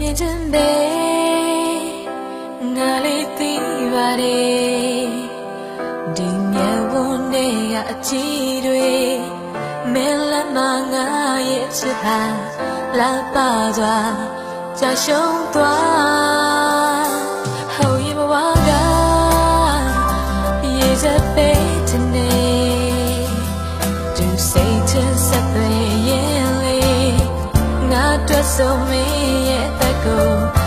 မြင်ခြင်းပဲနားလေးသိပါတယ်ဒီမြတ်ဝန်တွေကအကြည့်တွေမင်းလက်မငါရဲ့ချစ်ဟာလာပါသွားကြာရှုံးသွားဟောရေဘဝကရေစက်ပေးတဲ့နေသူစိတ်ချစပ်ရဲ့လေငါတို့ဆုံးမင်း ရဲ့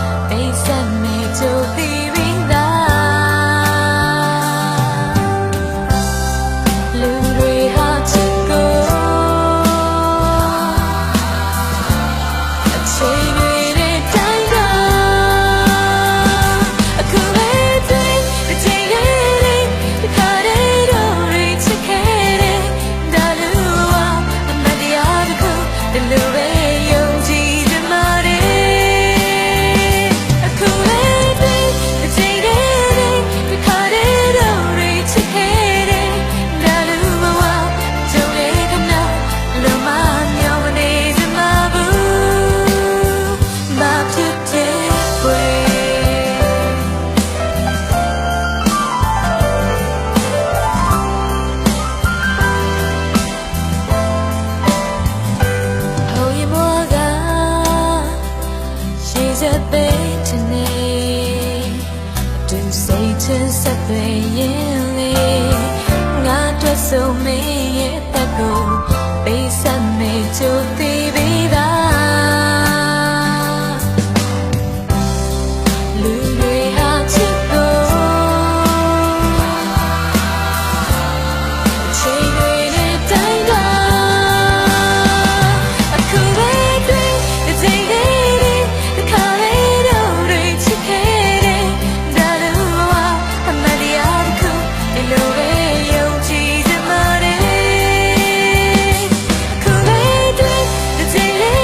it